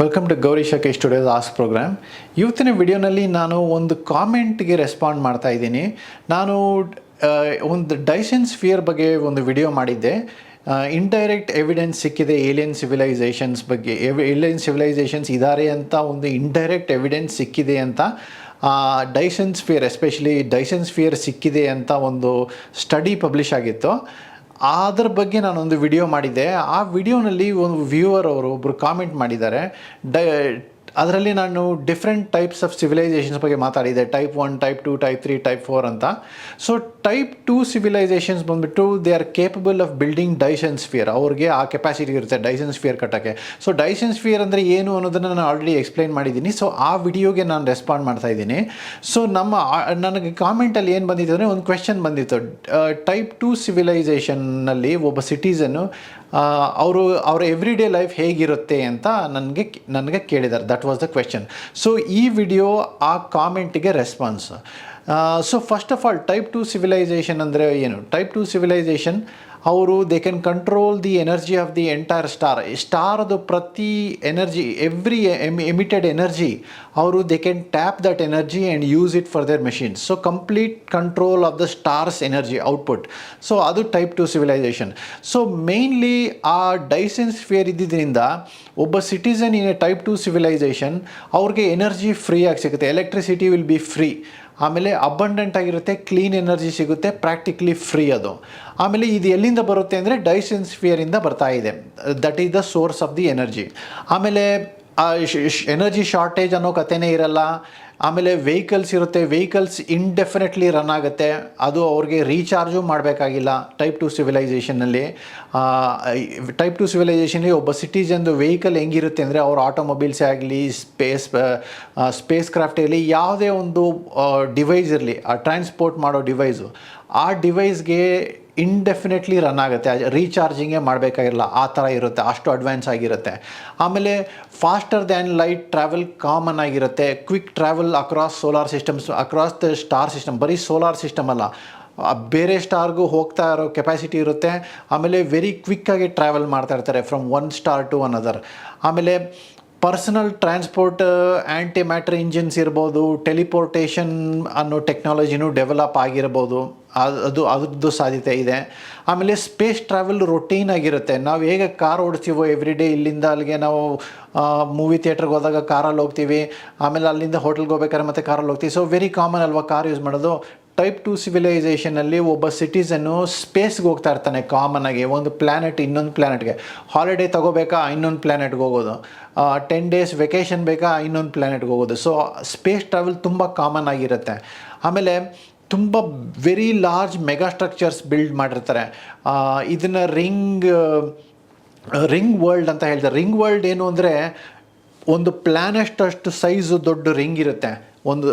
Welcome to Gauri ಶಕೆ studios ಆಸ್ programme ಇವತ್ತಿನ ವಿಡಿಯೋನಲ್ಲಿ ನಾನು ಒಂದು ಕಾಮೆಂಟ್ಗೆ ರೆಸ್ಪಾಂಡ್ ಮಾಡ್ತಾ ಇದ್ದೀನಿ. ನಾನು ಒಂದು ಡೈಸೆನ್ಸ್ ಫಿಯರ್ ಬಗ್ಗೆ ಒಂದು ವಿಡಿಯೋ ಮಾಡಿದ್ದೆ. ಇಂಡೈರೆಕ್ಟ್ ಎವಿಡೆನ್ಸ್ ಸಿಕ್ಕಿದೆ ಏಲಿಯನ್ ಸಿವಿಲೈಸೇಷನ್ಸ್ ಬಗ್ಗೆ. ಏಲಿಯನ್ ಸಿವಿಲೈಸೇಷನ್ಸ್ ಇದ್ದಾರೆ ಅಂತ ಒಂದು ಇಂಡೈರೆಕ್ಟ್ ಎವಿಡೆನ್ಸ್ ಸಿಕ್ಕಿದೆ ಅಂತ Dyson sphere especially Dyson sphere ಸಿಕ್ಕಿದೆ ಅಂತ ಒಂದು ಸ್ಟಡಿ ಪಬ್ಲಿಷ್ ಆಗಿತ್ತು. ಅದ್ರ ಬಗ್ಗೆ ನಾನೊಂದು ವಿಡಿಯೋ ಮಾಡಿದ್ದೆ. ಆ ವಿಡಿಯೋನಲ್ಲಿ ಒಂದು ವ್ಯೂವರ್ ಅವರು ಒಬ್ಬರು ಕಾಮೆಂಟ್ ಮಾಡಿದ್ದಾರೆ. ಡೈ ಅದರಲ್ಲಿ ನಾನು ಡಿಫ್ರೆಂಟ್ ಟೈಪ್ಸ್ ಆಫ್ ಸಿವಿಲೈಸೇಷನ್ಸ್ ಬಗ್ಗೆ ಮಾತಾಡಿದೆ type one type two type three type four ಅಂತ. ಸೊ ಟೈಪ್ ಟು ಸಿವಿಲೈಸೇಷನ್ಸ್ ಬಂದುಬಿಟ್ಟು they are capable of building Dyson sphere ಅವ್ರಿಗೆ ಆ ಕೆಪಾಸಿಟಿ ಇರುತ್ತೆ ಡೈಸನ್ ಸ್ಫಿಯರ್ ಕಟ್ಟೋಕ್ಕೆ. ಸೊ ಡೈಸನ್ ಸ್ಫಿಯರ್ ಅಂದರೆ ಏನು ಅನ್ನೋದನ್ನು ನಾನು ಆಲ್ರೆಡಿ ಎಕ್ಸ್ಪ್ಲೈನ್ ಮಾಡಿದ್ದೀನಿ. ಸೊ ಆ ವಿಡಿಯೋಗೆ ನಾನು ರೆಸ್ಪಾಂಡ್ ಮಾಡ್ತಾ ಇದ್ದೀನಿ. ಸೊ ನಮ್ಮ ನನಗೆ ಕಾಮೆಂಟಲ್ಲಿ ಏನು ಬಂದಿತ್ತು ಅಂದರೆ ಒಂದು ಕ್ವೆಶನ್ ಬಂದಿತ್ತು. ಟೈಪ್ ಟು ಸಿವಿಲೈಸೇಷನ್ನಲ್ಲಿ ಒಬ್ಬ ಸಿಟಿಸನ್ನು ಅವರು, ಅವರ ಎವ್ರಿ ಡೇ ಲೈಫ್ ಹೇಗಿರುತ್ತೆ ಅಂತ ನನಗೆ ನನಗೆ ಕೇಳಿದ್ದಾರೆ that was the question so ಈ ವಿಡಿಯೋ ಆ ಕಾಮೆಂಟಿಗೆ response so first of all type two civilization ಅಂದರೆ ಏನು? ಟೈಪ್ ಟು ಸಿವಿಲೈಸೇಷನ್ ಅವರು they can control the energy of the entire star ಸ್ಟಾರ್ದು ಪ್ರತಿ ಎನರ್ಜಿ ಎವ್ರಿ ಎಮಿಟೆಡ್ ಎನರ್ಜಿ ಅವರು they can tap that energy and use it for their machines so complete control of the stars energy output so ಅದು type two civilization so mainly ಆ Dyson sphere ಇದ್ದಿದ್ದರಿಂದ ಒಬ್ಬ citizen in a type two civilization ಅವ್ರಿಗೆ energy free ಆಗಿ ಸಿಗುತ್ತೆ. Electricity will be free ಆಮೇಲೆ abundant ಆಗಿರುತ್ತೆ clean energy ಸಿಗುತ್ತೆ ಪ್ರಾಕ್ಟಿಕಲಿ ಫ್ರೀ ಅದು. ಆಮೇಲೆ ಇದು ಎಲ್ಲಿಂದ ಬರುತ್ತೆ ಅಂದರೆ ಡೈಸೆನ್ಸ್ಫಿಯರಿಂದ ಬರ್ತಾ ಇದೆ. That is the source of the energy ಆಮೇಲೆ ಎನರ್ಜಿ ಶಾರ್ಟೇಜ್ ಅನ್ನೋ ಕಥೆನೇ ಇರಲ್ಲ. ಆಮೇಲೆ ವೆಹಿಕಲ್ಸ್ ಇರುತ್ತೆ. ವೆಹಿಕಲ್ಸ್ ಇಂಡೆಫಿನೆಟ್ಲಿ ರನ್ ಆಗುತ್ತೆ. ಅದು ಅವ್ರಿಗೆ ರೀಚಾರ್ಜು ಮಾಡಬೇಕಾಗಿಲ್ಲ. ಟೈಪ್ ಟು ಸಿವಿಲೈಸೇಷನ್ನಲ್ಲಿ ಟೈಪ್ ಟು ಸಿವಿಲೈಸೇಷನ್ಲಿ ಒಬ್ಬ ಸಿಟಿಜನ್ದು ವೆಹಿಕಲ್ ಹೆಂಗಿರುತ್ತೆ ಅಂದರೆ ಅವ್ರ ಆಟೋಮೊಬೈಲ್ಸೇ ಆಗಲಿ ಸ್ಪೇಸ್ ಸ್ಪೇಸ್ ಕ್ರಾಫ್ಟ್ ಇರಲಿ ಯಾವುದೇ ಒಂದು ಡಿವೈಸ್ ಇರಲಿ, ಆ ಟ್ರಾನ್ಸ್ಪೋರ್ಟ್ ಮಾಡೋ ಡಿವೈಸು ಆ ಡಿವೈಸ್ಗೆ ಇಂಡೆಫಿನೆಟ್ಲಿ ರನ್ ಆಗುತ್ತೆ. ರೀಚಾರ್ಜಿಂಗೇ ಮಾಡಬೇಕಾಗಿಲ್ಲ. ಆ ಥರ ಇರುತ್ತೆ. ಅಷ್ಟು ಅಡ್ವಾನ್ಸ್ ಆಗಿರುತ್ತೆ. ಆಮೇಲೆ faster than light travel common ಆಗಿರುತ್ತೆ. Quick travel across solar systems across the star system ಬರೀ ಸೋಲಾರ್ ಸಿಸ್ಟಮ್ ಅಲ್ಲ. ಬೇರೆ ಸ್ಟಾರ್ಗೂ ಹೋಗ್ತಾ ಇರೋ ಕೆಪಾಸಿಟಿ ಇರುತ್ತೆ. ಆಮೇಲೆ ವೆರಿ ಕ್ವಿಕ್ಕಾಗಿ ಟ್ರಾವೆಲ್ ಮಾಡ್ತಾ ಇರ್ತಾರೆ from one star to another ಆಮೇಲೆ personal transport anti matter engines ಇರ್ಬೋದು ಟೆಲಿಪೋರ್ಟೇಷನ್ ಅನ್ನೋ ಟೆಕ್ನಾಲಜಿನೂ ಡೆವಲಪ್ ಆಗಿರ್ಬೋದು. ಅದು ಅದು, ಅದ್ರದ್ದು ಸಾಧ್ಯತೆ ಇದೆ. ಆಮೇಲೆ ಸ್ಪೇಸ್ ಟ್ರಾವೆಲ್ ರೊಟೀನ್ ಆಗಿರುತ್ತೆ. ನಾವು ಹೇಗೆ ಕಾರ್ ಓಡಿಸ್ತೀವೋ ಎವ್ರಿ ಡೇ ಇಲ್ಲಿಂದ ಅಲ್ಲಿಗೆ ನಾವು ಮೂವಿ ಥಿಯೇಟ್ರಿಗೆ ಹೋದಾಗ ಕಾರಲ್ಲಿ ಹೋಗ್ತೀವಿ. ಆಮೇಲೆ ಅಲ್ಲಿಂದ ಹೋಟೆಲ್ಗೆ ಹೋಗ್ಬೇಕಾದ್ರೆ ಮತ್ತೆ ಕಾರಲ್ಲಿ ಹೋಗ್ತೀವಿ. ಸೊ ವೆರಿ ಕಾಮನ್ ಅಲ್ವಾ ಕಾರ್ ಯೂಸ್ ಮಾಡೋದು? ಟೈಪ್ ಟು ಸಿವಿಲೈಸೇಷನಲ್ಲಿ ಒಬ್ಬ ಸಿಟಿಸನ್ನು ಸ್ಪೇಸ್ಗೆ ಹೋಗ್ತಾ ಇರ್ತಾನೆ ಕಾಮನ್ ಆಗಿ. ಒಂದು ಪ್ಲ್ಯಾನೆಟ್ ಇನ್ನೊಂದು ಪ್ಲ್ಯಾನೆಟ್ಗೆ ಹಾಲಿಡೇ ತಗೋಬೇಕಾ? ಇನ್ನೊಂದು ಪ್ಲ್ಯಾನೆಟ್ಗೆ ಹೋಗೋದು. ಟೆನ್ ಡೇಸ್ ವೆಕೇಷನ್ ಬೇಕಾ? ಇನ್ನೊಂದು ಪ್ಲ್ಯಾನೆಟ್ಗೆ ಹೋಗೋದು. ಸೊ ಸ್ಪೇಸ್ ಟ್ರಾವೆಲ್ ತುಂಬ ಕಾಮನ್ ಆಗಿರುತ್ತೆ. ಆಮೇಲೆ ತುಂಬ very large mega structures build ಮಾಡಿರ್ತಾರೆ. ಇದನ್ನು ರಿಂಗ್ ರಿಂಗ್ ವರ್ಲ್ಡ್ ಅಂತ ಹೇಳ್ತಾರೆ. ರಿಂಗ್ ವರ್ಲ್ಡ್ ಏನು ಅಂದರೆ ಒಂದು ಪ್ಲ್ಯಾನೆಸ್ಟ್ ಅಷ್ಟು ಸೈಜು ದೊಡ್ಡ ರಿಂಗ್ ಇರುತ್ತೆ. ಒಂದು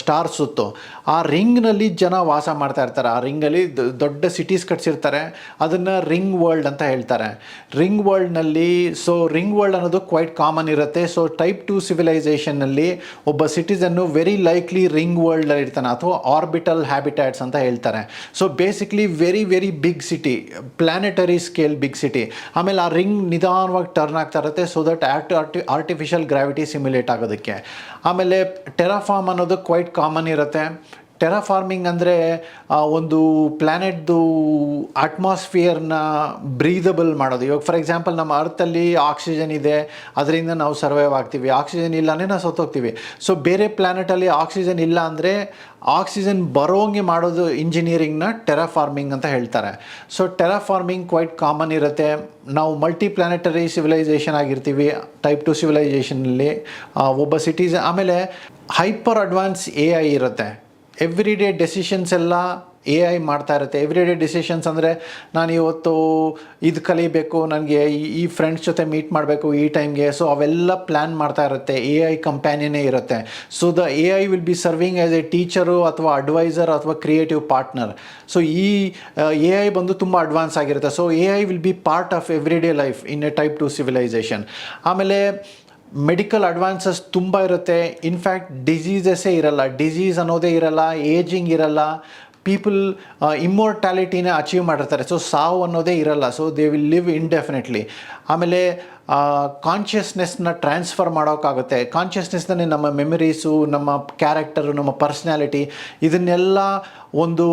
ಸ್ಟಾರ್ ಸುತ್ತು. ಆ ರಿಂಗ್ನಲ್ಲಿ ಜನ ವಾಸ ಮಾಡ್ತಾ ಇರ್ತಾರೆ. ಆ ರಿಂಗಲ್ಲಿ ದೊಡ್ಡ ಸಿಟೀಸ್ ಕಟ್ಸಿರ್ತಾರೆ. ಅದನ್ನು ರಿಂಗ್ ವರ್ಲ್ಡ್ ಅಂತ ಹೇಳ್ತಾರೆ. ರಿಂಗ್ ವರ್ಲ್ಡ್ನಲ್ಲಿ, ಸೊ ರಿಂಗ್ ವರ್ಲ್ಡ್ ಅನ್ನೋದು ಕ್ವೈಟ್ ಕಾಮನ್ ಇರುತ್ತೆ. ಸೊ ಟೈಪ್ ಟು ಸಿವಿಲೈಸೇಷನ್ನಲ್ಲಿ ಒಬ್ಬ ಸಿಟಿಸನ್ನು ವೆರಿ ಲೈಕ್ಲಿ ರಿಂಗ್ ವರ್ಲ್ಡಲ್ಲಿ ಇರ್ತಾನೆ ಅಥವಾ ಆರ್ಬಿಟಲ್ ಹ್ಯಾಬಿಟ್ಯಾಟ್ಸ್ ಅಂತ ಹೇಳ್ತಾರೆ. So basically very very big city, planetary scale big city. ಆಮೇಲೆ ಆ ರಿಂಗ್ ನಿಧಾನವಾಗಿ ಟರ್ನ್ ಆಗ್ತಾ ಇರುತ್ತೆ. So that arti artificial gravity simulate ಆಗೋದಕ್ಕೆ. ಆಮೇಲೆ ಟೆರಾಫಾರ್ಮ್ ಅನ್ನೋದು ಕ್ವೈಟ್ ಕಾಮನ್ ಇರುತ್ತೆ. ಟೆರಾಫಾರ್ಮಿಂಗ್ ಅಂದರೆ ಒಂದು ಪ್ಲ್ಯಾನೆಟ್ದು ಅಟ್ಮಾಸ್ಫಿಯರ್ನ ಬ್ರೀದಬಲ್ ಮಾಡೋದು. ಇವಾಗ ಫಾರ್ ಎಕ್ಸಾಂಪಲ್ ನಮ್ಮ ಅರ್ಥಲ್ಲಿ ಆಕ್ಸಿಜನ್ ಇದೆ, ಅದರಿಂದ ನಾವು ಸರ್ವೈವ್ ಆಗ್ತೀವಿ. ಆಕ್ಸಿಜನ್ ಇಲ್ಲ ಅಂದರೆ ನಾವು ಸತ್ತೋಗ್ತೀವಿ. ಸೊ ಬೇರೆ ಪ್ಲ್ಯಾನೆಟಲ್ಲಿ ಆಕ್ಸಿಜನ್ ಇಲ್ಲ ಅಂದರೆ ಆಕ್ಸಿಜನ್ ಬರೋಂಗೆ ಮಾಡೋದು ಇಂಜಿನಿಯರಿಂಗ್ನ ಟೆರಾಫಾರ್ಮಿಂಗ್ ಅಂತ ಹೇಳ್ತಾರೆ. ಸೊ ಟೆರಾಫಾರ್ಮಿಂಗ್ ಕ್ವೈಟ್ ಕಾಮನ್ ಇರುತ್ತೆ. ನಾವು ಮಲ್ಟಿ ಪ್ಲಾನೆಟರಿ ಸಿವಿಲೈಸೇಷನ್ ಆಗಿರ್ತೀವಿ ಟೈಪ್ ಟು ಸಿವಿಲೈಸೇಷನಲ್ಲಿ ಒಬ್ಬ ಸಿಟೀಸ್ ಆಮೇಲೆ ಹೈಪರ್ ಅಡ್ವಾನ್ಸ್ ಎ ಐ ಇರುತ್ತೆ. ಎವ್ರಿ ಡೇ ಡೆಸಿಷನ್ಸ್ ಎಲ್ಲ ಎ ಐ ಮಾಡ್ತಾ ಇರುತ್ತೆ. ಎವ್ರಿ ಡೇ ಡಿಸಿಷನ್ಸ್ ಅಂದರೆ ನಾನು ಇವತ್ತು ಇದು ಕಲಿಬೇಕು, ನನಗೆ ಈ ಫ್ರೆಂಡ್ಸ್ ಜೊತೆ ಮೀಟ್ ಮಾಡಬೇಕು ಈ ಟೈಮ್ಗೆ ಸೊ ಅವೆಲ್ಲ ಪ್ಲ್ಯಾನ್ ಮಾಡ್ತಾ ಇರುತ್ತೆ. ಎ ಐ ಕಂಪ್ಯಾನಿಯನೇ ಇರುತ್ತೆ. So the A I will be serving as a teacher ಅಥವಾ ಅಡ್ವೈಸರ್ ಅಥವಾ ಕ್ರಿಯೇಟಿವ್ ಪಾರ್ಟ್ನರ್ ಸೊ ಈ ಎ ಐ ಬಂದು ತುಂಬ ಅಡ್ವಾನ್ಸ್ ಆಗಿರುತ್ತೆ. So A I will be part of every day life in a type two civilization ಆಮೇಲೆ medical advances ತುಂಬ ಇರುತ್ತೆ. In fact ಡಿಸೀಸಸ್ಸೇ ಇರಲ್ಲ. ಡಿಸೀಸ್ ಅನ್ನೋದೇ ಇರಲ್ಲ. ಏಜಿಂಗ್ ಇರಲ್ಲ. ಪೀಪಲ್ ಇಮ್ಮೋರ್ಟ್ಯಾಲಿಟಿನ ಅಚೀವ್ ಮಾಡಿರ್ತಾರೆ. ಸೊ ಸಾವು ಅನ್ನೋದೇ ಇರಲ್ಲ. So they will live indefinitely ಆಮೇಲೆ ಕಾನ್ಷಿಯಸ್ನೆಸ್ನ ಟ್ರಾನ್ಸ್ಫರ್ ಮಾಡೋಕ್ಕಾಗುತ್ತೆ. ಕಾನ್ಷಿಯಸ್ನೆಸ್ನೇ ನಮ್ಮ ಮೆಮರೀಸು ನಮ್ಮ ಕ್ಯಾರೆಕ್ಟರು ನಮ್ಮ ಪರ್ಸ್ನಾಲಿಟಿ ಇದನ್ನೆಲ್ಲ ಒಂದು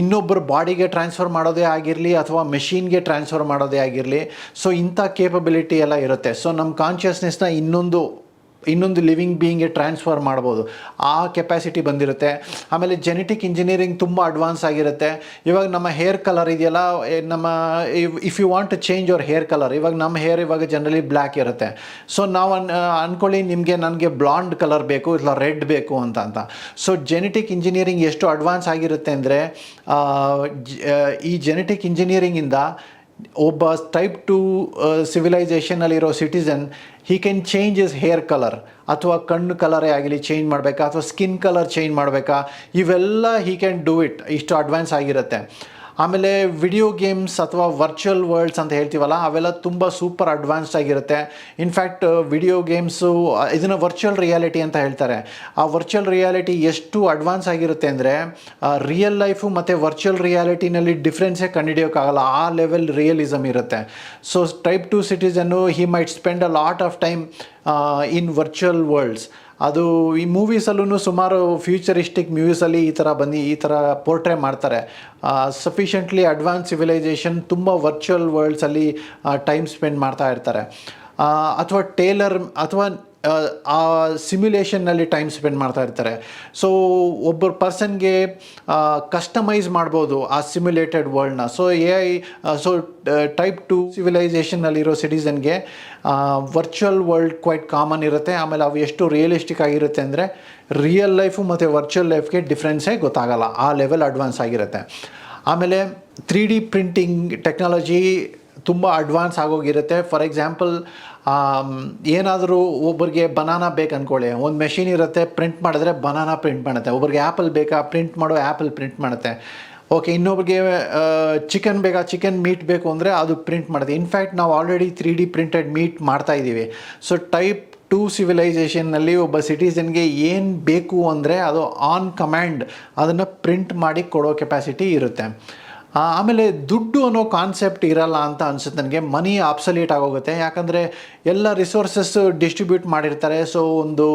ಇನ್ನೊಬ್ಬರ ಬಾಡಿಗೆ ಟ್ರಾನ್ಸ್ಫರ್ ಮಾಡೋದೇ ಆಗಿರಲಿ ಅಥವಾ ಮೆಷಿನ್ಗೆ ಟ್ರಾನ್ಸ್ಫರ್ ಮಾಡೋದೇ ಆಗಿರಲಿ. ಸೊ ಇಂಥ ಕೇಪಬಿಲಿಟಿ ಎಲ್ಲ ಇರುತ್ತೆ. ಸೊ ನಮ್ಮ ಕಾನ್ಷಿಯಸ್ನೆಸ್ನ ಇನ್ನೊಂದು ಇನ್ನೊಂದು ಲಿವಿಂಗ್ ಬೀಯಿಂಗ್ಗೆ ಟ್ರಾನ್ಸ್ಫರ್ ಮಾಡ್ಬೋದು. ಆ ಕೆಪಾಸಿಟಿ ಬಂದಿರುತ್ತೆ. ಆಮೇಲೆ ಜೆನೆಟಿಕ್ ಇಂಜಿನಿಯರಿಂಗ್ ತುಂಬ ಅಡ್ವಾನ್ಸ್ ಆಗಿರುತ್ತೆ. ಇವಾಗ ನಮ್ಮ ಹೇರ್ ಕಲರ್ ಇದೆಯಲ್ಲ ನಮ್ಮ if you want to change your hair colour ಇವಾಗ ನಮ್ಮ ಹೇರ್ ಇವಾಗ ಜನರಲಿ ಬ್ಲ್ಯಾಕ್ ಇರುತ್ತೆ. ಸೊ ನಾವು ಅನ್ ಅಂದ್ಕೊಳ್ಳಿ ನಿಮಗೆ ನನಗೆ ಬ್ಲಾಂಡ್ ಕಲರ್ ಬೇಕು, ಇಲ್ಲ ರೆಡ್ ಬೇಕು ಅಂತ ಅಂತ. ಸೊ ಜೆನೆಟಿಕ್ ಇಂಜಿನಿಯರಿಂಗ್ ಎಷ್ಟು ಅಡ್ವಾನ್ಸ್ ಆಗಿರುತ್ತೆ ಅಂದರೆ ಈ ಜೆನೆಟಿಕ್ ಇಂಜಿನಿಯರಿಂಗಿಂದ ಒಬ್ಬ type two ಸಿವಿಲೈಸೇಷನಲ್ಲಿರೋ citizen he can change his hair colour ಅಥವಾ ಕಣ್ಣು ಕಲರೇ ಆಗಲಿ ಚೇಂಜ್ ಮಾಡಬೇಕಾ? ಅಥವಾ ಸ್ಕಿನ್ ಕಲರ್ ಚೇಂಜ್ ಮಾಡಬೇಕಾ? ಇವೆಲ್ಲ ಹಿ ಕ್ಯಾನ್ ಡೂ ಇಟ್ ಇಷ್ಟು ಅಡ್ವಾನ್ಸ್ ಆಗಿರುತ್ತೆ. ಆಮೇಲೆ ವಿಡಿಯೋ ಗೇಮ್ಸ್ ಅಥವಾ ವರ್ಚುವಲ್ ವರ್ಲ್ಡ್ಸ್ ಅಂತ ಹೇಳ್ತೀವಲ್ಲ, ಅವೆಲ್ಲ ತುಂಬ ಸೂಪರ್ ಅಡ್ವಾನ್ಸ್ಡ್ ಆಗಿರುತ್ತೆ. ಇನ್ಫ್ಯಾಕ್ಟ್ ವಿಡಿಯೋ ಗೇಮ್ಸು ಇದನ್ನು ವರ್ಚುವಲ್ ರಿಯಾಲಿಟಿ ಅಂತ ಹೇಳ್ತಾರೆ. ಆ ವರ್ಚುವಲ್ ರಿಯಾಲಿಟಿ ಎಷ್ಟು ಅಡ್ವಾನ್ಸ್ ಆಗಿರುತ್ತೆ ಅಂದರೆ ರಿಯಲ್ ಲೈಫು ಮತ್ತು ವರ್ಚುವಲ್ ರಿಯಾಲಿಟಿನಲ್ಲಿ ಡಿಫ್ರೆನ್ಸೇ ಕಂಡುಹಿಡಿಯೋಕ್ಕಾಗಲ್ಲ. ಆ ಲೆವೆಲ್ ರಿಯಲಿಸಮ್ ಇರುತ್ತೆ. So type two citizen he might spend a lot of time in virtual worlds ಅದು ಈ ಮೂವೀಸಲ್ಲೂ ಸುಮಾರು ಫ್ಯೂಚರಿಸ್ಟಿಕ್ ಮ್ಯೂವೀಸಲ್ಲಿ ಈ ಥರ ಬಂದು, ಈ ಥರ ಪೋರ್ಟ್ರೇ ಮಾಡ್ತಾರೆ. ಸಫಿಷಿಯೆಂಟ್ಲಿ ಅಡ್ವಾನ್ಸ್ ಸಿವಿಲೈಸೇಷನ್ ತುಂಬ ವರ್ಚುವಲ್ ವರ್ಲ್ಡ್ಸಲ್ಲಿ ಟೈಮ್ ಸ್ಪೆಂಡ್ ಮಾಡ್ತಾ ಇರ್ತಾರೆ. ಅಥವಾ ಟೇಲರ್ ಅಥವಾ ಆ ಸಿಮ್ಯುಲೇಷನ್ನಲ್ಲಿ ಟೈಮ್ ಸ್ಪೆಂಡ್ ಮಾಡ್ತಾ ಇರ್ತಾರೆ. ಸೊ ಒಬ್ಬರು ಪರ್ಸನ್ಗೆ ಕಸ್ಟಮೈಸ್ ಮಾಡ್ಬೋದು ಆ simulated ವರ್ಲ್ಡ್ನ so A I so type two ಸಿವಿಲೈಸೇಷನ್ನಲ್ಲಿರೋ ಸಿಟಿಸನ್ಗೆ ವರ್ಚುವಲ್ ವರ್ಲ್ಡ್ ಕ್ವೈಟ್ ಕಾಮನ್ ಇರುತ್ತೆ. ಆಮೇಲೆ ಅವು ಎಷ್ಟು ರಿಯಲಿಸ್ಟಿಕ್ ಆಗಿರುತ್ತೆ ಅಂದರೆ ರಿಯಲ್ ಲೈಫು ಮತ್ತು ವರ್ಚುವಲ್ ಲೈಫ್ಗೆ ಡಿಫ್ರೆನ್ಸೇ ಗೊತ್ತಾಗಲ್ಲ. ಆ ಲೆವೆಲ್ ಅಡ್ವಾನ್ಸ್ ಆಗಿರುತ್ತೆ. ಆಮೇಲೆ ತ್ರೀ ಡಿ ಪ್ರಿಂಟಿಂಗ್ ಟೆಕ್ನಾಲಜಿ ತುಂಬ ಅಡ್ವಾನ್ಸ್ ಆಗೋಗಿರುತ್ತೆ. ಫಾರ್ ಎಕ್ಸಾಂಪಲ್ ಏನಾದರೂ ಒಬ್ಬರಿಗೆ ಬನಾನಾ ಬೇಕು ಅಂದ್ಕೊಳ್ಳಿ ಒಂದು ಮೆಷಿನ್ ಇರುತ್ತೆ ಪ್ರಿಂಟ್ ಮಾಡಿದ್ರೆ ಬನಾನಾ ಪ್ರಿಂಟ್ ಮಾಡುತ್ತೆ. ಒಬ್ಬರಿಗೆ ಆ್ಯಪಲ್ ಬೇಕಾ ಪ್ರಿಂಟ್ ಮಾಡೋ ಆ್ಯಪಲ್ ಪ್ರಿಂಟ್ ಮಾಡುತ್ತೆ. ಓಕೆ ಇನ್ನೊಬ್ರಿಗೆ ಚಿಕನ್ ಬೇಕಾ ಚಿಕನ್ ಮೀಟ್ ಬೇಕು ಅಂದರೆ ಅದು ಪ್ರಿಂಟ್ ಮಾಡುತ್ತೆ. ಇನ್ಫ್ಯಾಕ್ಟ್ ನಾವು already three D printed meat ಮಾಡ್ತಾ ಇದ್ದೀವಿ. ಸೊ ಟೈಪ್ ಟೂ ಸಿವಿಲೈಸೇಷನ್ನಲ್ಲಿ ಒಬ್ಬ ಸಿಟಿಸನ್ಗೆ ಏನು ಬೇಕು ಅಂದರೆ ಅದು ಆನ್ ಕಮ್ಯಾಂಡ್ ಅದನ್ನು ಪ್ರಿಂಟ್ ಮಾಡಿ ಕೊಡೋ ಕೆಪಾಸಿಟಿ ಇರುತ್ತೆ. ಆಮೇಲೆ ದುಡ್ಡು ಅನ್ನೋ ಕಾನ್ಸೆಪ್ಟ್ ಇರಲ್ಲ ಅಂತ ಅನಿಸುತ್ತೆ ನನಗೆ. ಮನಿ ಆಬ್ಸಲ್ಯೂಟ್ ಆಗೋಗುತ್ತೆ. ಯಾಕಂದರೆ ಎಲ್ಲ ರಿಸೋರ್ಸಸ್ ಡಿಸ್ಟ್ರಿಬ್ಯೂಟ್ ಮಾಡಿರ್ತಾರೆ. ಸೊ ಒಂದು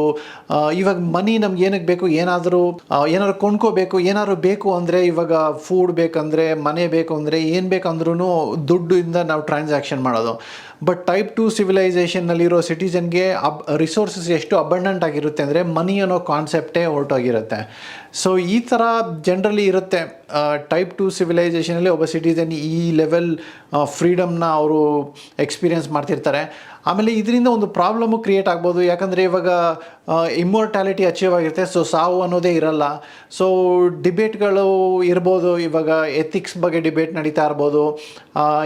ಇವಾಗ ಮನಿ ನಮ್ಗೆ ಏನಕ್ಕೆ ಬೇಕು? ಏನಾದರೂ ಏನಾದ್ರು ಕೊಂಡ್ಕೋಬೇಕು. ಏನಾದ್ರು ಬೇಕು ಅಂದರೆ ಇವಾಗ ಫುಡ್ ಬೇಕಂದರೆ, ಮನೆ ಬೇಕು ಅಂದರೆ ಏನು ಬೇಕಂದ್ರೂ ದುಡ್ಡಿಂದ ನಾವು ಟ್ರಾನ್ಸಾಕ್ಷನ್ ಮಾಡೋದು. ಬಟ್ ಟೈಪ್ ಟು ಸಿವಿಲೈಸೇಷನ್ನಲ್ಲಿರೋ ಸಿಟಿಸನ್ಗೆ ಅಬ್ ರಿಸೋರ್ಸಸ್ ಎಷ್ಟು ಅಬಂಡೆಂಟ್ ಆಗಿರುತ್ತೆ ಅಂದರೆ ಮನಿ ಅನ್ನೋ ಕಾನ್ಸೆಪ್ಟೇ ಹೊರಟೋಗಿರುತ್ತೆ. ಸೊ ಈ ಥರ ಜನರಲಿ ಇರುತ್ತೆ. ಟೈಪ್ ಟು ಸಿವಿಲೈಸೇಷನಲ್ಲಿ ಒಬ್ಬ ಸಿಟಿಸನ್ ಈ ಲೆವೆಲ್ ಫ್ರೀಡಮ್ನ ಅವರು ಎಕ್ಸ್ಪೀರಿಯನ್ಸ್ ಮಾಡ್ತಿರ್ತಾರೆ. ಆಮೇಲೆ ಇದರಿಂದ ಒಂದು ಪ್ರಾಬ್ಲಮ್ಮು ಕ್ರಿಯೇಟ್ ಆಗ್ಬೋದು. ಯಾಕಂದರೆ ಇವಾಗ ಇಮ್ಮೋರ್ಟ್ಯಾಲಿಟಿ ಅಚೀವ್ ಆಗಿರುತ್ತೆ. ಸೊ ಸಾವು ಅನ್ನೋದೇ ಇರಲ್ಲ. ಸೊ ಡಿಬೇಟ್ಗಳು ಇರ್ಬೋದು. ಇವಾಗ ಎಥಿಕ್ಸ್ ಬಗ್ಗೆ ಡಿಬೇಟ್ ನಡೀತಾ ಇರ್ಬೋದು.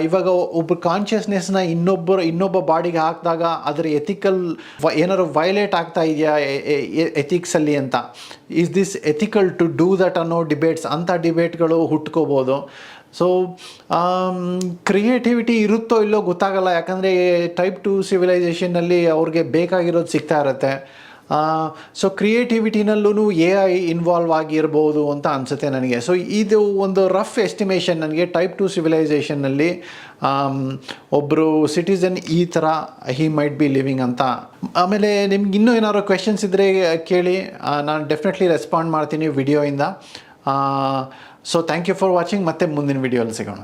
ಇವಾಗ ಒಬ್ಬ ಕಾನ್ಷಿಯಸ್ನೆಸ್ನ ಇನ್ನೊಬ್ಬರು, ಇನ್ನೊಬ್ಬ ಬಾಡಿಗೆ ಹಾಕಿದಾಗ ಅದರ ಎಥಿಕಲ್ ಏನಾದ್ರು ವೈಲೇಟ್ ಆಗ್ತಾ ಇದೆಯಾ? ಎಥಿಕ್ಸಲ್ಲಿ ಅಂತ. Is this ethical to do that ಅನ್ನೋ ಡಿಬೇಟ್ಸ್ ಅಂಥ ಡಿಬೇಟ್ಗಳು ಹುಟ್ಕೋಬೋದು. ಸೊ ಕ್ರಿಯೇಟಿವಿಟಿ ಇರುತ್ತೋ ಇಲ್ಲೋ ಗೊತ್ತಾಗಲ್ಲ. ಯಾಕಂದರೆ ಟೈಪ್ ಟು ಸಿವಿಲೈಸೇಷನ್ನಲ್ಲಿ ಅವ್ರಿಗೆ ಬೇಕಾಗಿರೋದು ಸಿಗ್ತಾ ಇರುತ್ತೆ. ಸೊ ಕ್ರಿಯೇಟಿವಿಟಿನಲ್ಲೂ ಎ ಐ ಇನ್ವಾಲ್ವ್ ಆಗಿರ್ಬೋದು ಅಂತ ಅನಿಸುತ್ತೆ ನನಗೆ. ಸೊ ಇದು ಒಂದು ರಫ್ ಎಸ್ಟಿಮೇಷನ್ ನನಗೆ ಟೈಪ್ ಟು ಸಿವಿಲೈಸೇಷನ್ನಲ್ಲಿ ಒಬ್ಬರು ಸಿಟಿಸನ್ ಈ ಥರ ಹಿ ಮೈಟ್ ಬಿ ಲಿವಿಂಗ್ ಅಂತ. ಆಮೇಲೆ ನಿಮ್ಗೆ ಇನ್ನೂ ಏನಾದ್ರು ಕ್ವೆಶನ್ಸ್ ಇದ್ದರೆ ಕೇಳಿ. ನಾನು ಡೆಫಿನೆಟ್ಲಿ ರೆಸ್ಪಾಂಡ್ ಮಾಡ್ತೀನಿ ವಿಡಿಯೋಯಿಂದ so thank you for watching ಮತ್ತೆ ಮುಂದಿನ ವಿಡಿಯೋಲ್ಲಿ ಸಿಗೋಣ.